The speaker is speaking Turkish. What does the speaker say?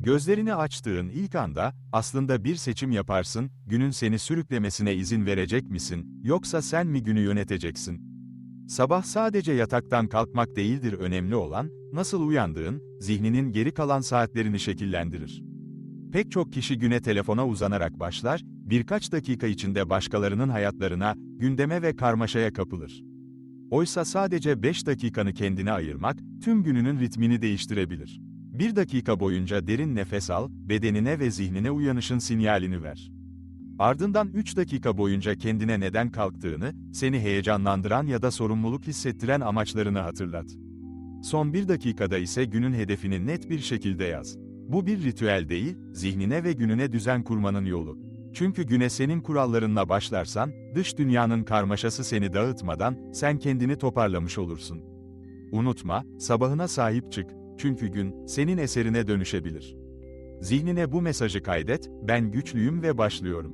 Gözlerini açtığın ilk anda, aslında bir seçim yaparsın, günün seni sürüklemesine izin verecek misin, yoksa sen mi günü yöneteceksin? Sabah sadece yataktan kalkmak değildir önemli olan, nasıl uyandığın, zihninin geri kalan saatlerini şekillendirir. Pek çok kişi güne telefona uzanarak başlar, birkaç dakika içinde başkalarının hayatlarına, gündeme ve karmaşaya kapılır. Oysa sadece 5 dakikanı kendine ayırmak, tüm gününün ritmini değiştirebilir. Bir dakika boyunca derin nefes al, bedenine ve zihnine uyanışın sinyalini ver. Ardından 3 dakika boyunca kendine neden kalktığını, seni heyecanlandıran ya da sorumluluk hissettiren amaçlarını hatırlat. Son bir dakikada ise günün hedefini net bir şekilde yaz. Bu bir ritüel değil, zihnine ve gününe düzen kurmanın yolu. Çünkü güne senin kurallarınla başlarsan, dış dünyanın karmaşası seni dağıtmadan, sen kendini toparlamış olursun. Unutma, sabahına sahip çık, çünkü gün, senin eserine dönüşebilir. Zihnine bu mesajı kaydet, ben güçlüyüm ve başlıyorum.